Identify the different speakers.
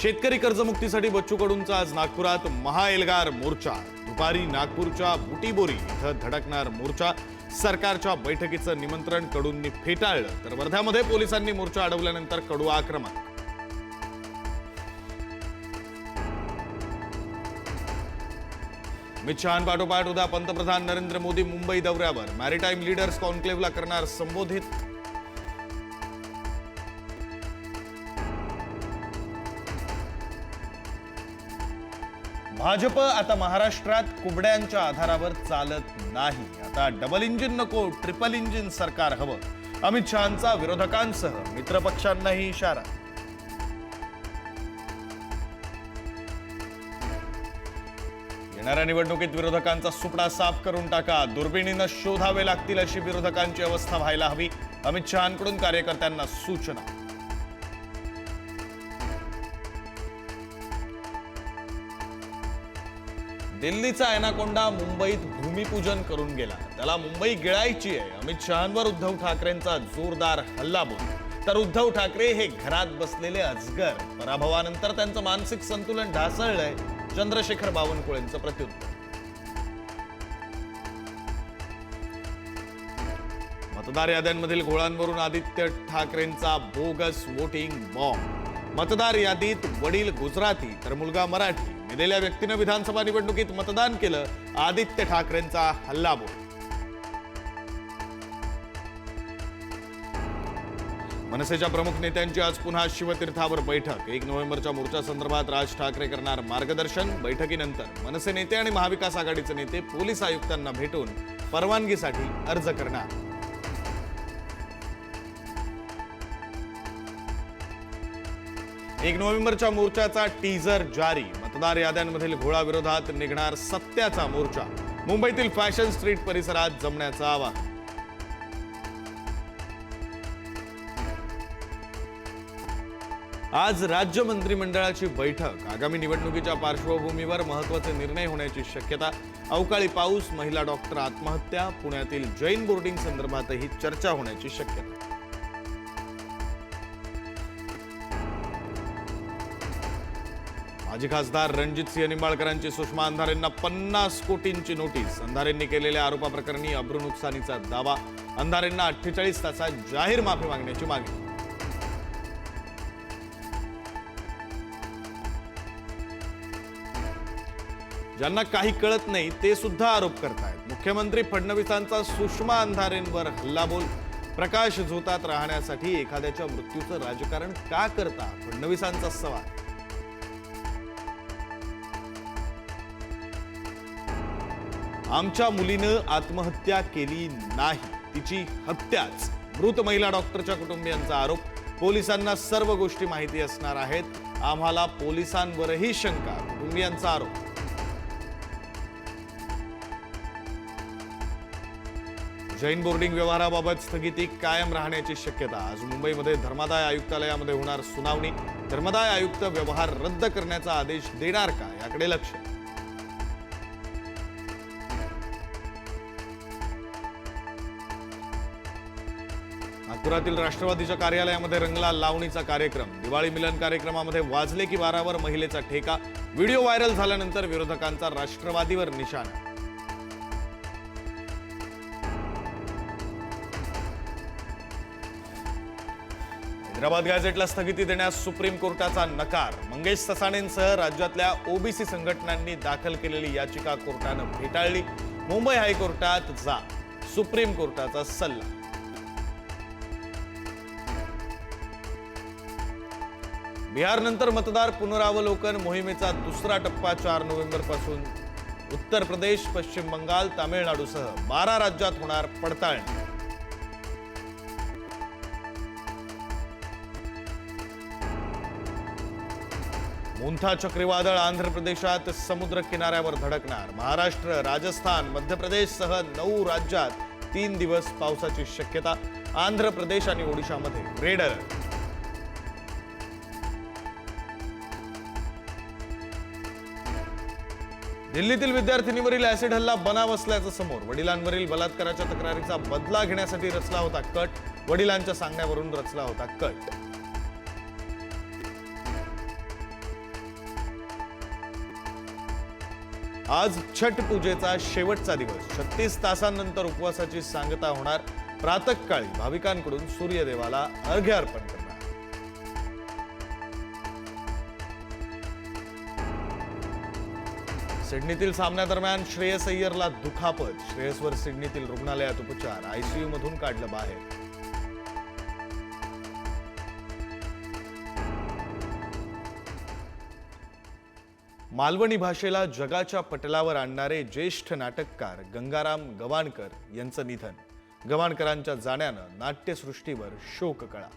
Speaker 1: शेतकरी कर्जमुक्तीसाठी बच्चू कडूंचा आज नागपुरात महाएल्गार मोर्चा. दुपारी नागपूरच्या बुटीबोरी इथं धडकणार मोर्चा. सरकारच्या बैठकीचं निमंत्रण कडूंनी फेटाळलं तर वर्ध्यामध्ये पोलिसांनी मोर्चा अडवल्यानंतर कडू आक्रमक अमित शहापाठोपाठ उद्या पंतप्रधान नरेंद्र मोदी मुंबई दौऱ्यावर. मॅरिटाईम लीडर्स कॉन्क्लेव्हला करणार संबोधित भाजप आता महाराष्ट्रात कुबड्यांच्या आधारावर चालत नाही. आता डबल इंजिन नको ट्रिपल इंजिन सरकार हवं. अमित शहांचा विरोधकांसह मित्रपक्षांनाही इशारा. येणाऱ्या निवडणुकीत विरोधकांचा सुपडा साफ करून टाका. दुर्बिणीनं शोधावे लागतील अशी विरोधकांची अवस्था व्हायला हवी. अमित शहांकडून कार्यकर्त्यांना सूचना. दिल्लीचा एनाकोंडा मुंबईत भूमिपूजन करून गेला. त्याला मुंबई गिळायची आहे. अमित शहांवर उद्धव ठाकरेंचा जोरदार हल्लाबोल. तर उद्धव ठाकरे हे घरात बसलेले अजगर. पराभवानंतर त्यांचं मानसिक संतुलन ढासळलंय. चंद्रशेखर बावनकुळेंचं प्रत्युत्तर. मतदार याद्यांमधील घोळांवरून आदित्य ठाकरेंचा बोगस वोटिंग बॉम्ब मतदार यादीत वडील गुजराती तर मुलगा मराठी. दिलेल्या व्यक्तीनं विधानसभा निवडणुकीत मतदान केलं. आदित्य ठाकरेंचा हल्लाबोल. मनसेच्या प्रमुख नेत्यांची आज पुन्हा शिवतीर्थावर बैठक. एक नोव्हेंबरच्या मोर्चा संदर्भात राज ठाकरे करणार मार्गदर्शन. बैठकीनंतर मनसे नेते आणि महाविकास आघाडीचे नेते पोलीस आयुक्तांना भेटून परवानगीसाठी अर्ज करणार. एक नोव्हेंबरच्या मोर्चाचा टीझर जारी. मतदार याद्यांमधील घोळाविरोधात निघणार सत्याचा मोर्चा. मुंबईतील फॅशन स्ट्रीट परिसरात जमण्याचं आवाहन आज राज्य मंत्रिमंडळाची बैठक. आगामी निवडणुकीच्या पार्श्वभूमीवर महत्त्वाचे निर्णय होण्याची शक्यता. अवकाळी पाऊस महिला डॉक्टर आत्महत्या पुण्यातील जैन बोर्डिंग संदर्भातही चर्चा होण्याची शक्यता. माजी खासदार रणजित सिंह निंबाळकरांची सुषमा अंधारेंना पन्नास कोटींची नोटीस. अंधारेंनी केलेल्या आरोपाप्रकरणी अब्रू नुकसानीचा दावा. अंधारेंना अठ्ठेचाळीस तासात जाहीर माफी मागण्याची मागणी. ज्यांना काही कळत नाही ते सुद्धा आरोप करतायत. मुख्यमंत्री फडणवीसांचा सुषमा अंधारेंवर हल्लाबोल. प्रकाश झोतात राहण्यासाठी एखाद्याच्या मृत्यूचं राजकारण का करता? फडणवीसांचा सवाल. आमच्या मुलीनं आत्महत्या केली नाही. तिची हत्याच. मृत महिला डॉक्टरच्या कुटुंबियांचा आरोप. पोलिसांना सर्व गोष्टी माहिती असणार आहेत. आम्हाला पोलिसांवरही शंका. कुटुंबियांचा आरोप. जैन बोर्डिंग व्यवहाराबाबत स्थगिती कायम राहण्याची शक्यता. आज मुंबईमध्ये धर्मादाय आयुक्तालयामध्ये होणार सुनावणी. धर्मादाय आयुक्त व्यवहार रद्द करण्याचा आदेश देणार का? याकडे लक्ष. नागपुरातील राष्ट्रवादीच्या कार्यालयामध्ये रंगला लावणीचा कार्यक्रम. दिवाळी मिलन कार्यक्रमामध्ये वाजले की वारावर महिलेचा ठेका. व्हिडिओ व्हायरल झाल्यानंतर विरोधकांचा राष्ट्रवादीवर निशाणा. हैदराबाद गॅझेटला स्थगिती देण्यास सुप्रीम कोर्टाचा नकार. मंगेश ससाणेंसह राज्यातल्या ओबीसी संघटनांनी दाखल केलेली याचिका कोर्टानं फेटाळली. मुंबई हायकोर्टात जा. सुप्रीम कोर्टाचा सल्ला. बिहारनंतर मतदार पुनरावलोकन मोहिमेचा दुसरा टप्पा चार नोव्हेंबरपासून. उत्तर प्रदेश पश्चिम बंगाल तामिळनाडूसह बारा राज्यात होणार पडताळणी. मुंथा चक्रीवादळ आंध्र प्रदेशात समुद्र किनाऱ्यावर धडकणार. महाराष्ट्र राजस्थान मध्य प्रदेशसह नऊ राज्यात तीन दिवस पावसाची शक्यता. आंध्र प्रदेश आणि ओडिशामध्ये रेड अलर्ट. दिल्लीतील विद्यार्थिनीवरील ऍसिड हल्ला बनाव असल्याचं समोर वडिलांवरील बलात्काराच्या तक्रारीचा बदला घेण्यासाठी रचला होता कट. वडिलांच्या सांगण्यावरून रचला होता कट. आज छठ पूजेचा शेवटचा दिवस. छत्तीस तासांनंतर उपवासाची सांगता होणार प्रातकाळी भाविकांकडून सूर्यदेवाला अर्घ्य अर्पण करणार सिडनीतील सामन्यादरम्यान श्रेयस अय्यरला दुखापत. श्रेयसवर सिडनीतील रुग्णालयात उपचार. आयसीयू मधून काढलं बाहेर. मालवणी भाषेला जगाच्या पटलावर आणणारे ज्येष्ठ नाटककार गंगाराम गवाणकर यांचं निधन. गवाणकरांच्या जाण्यानं नाट्यसृष्टीवर शोककळा.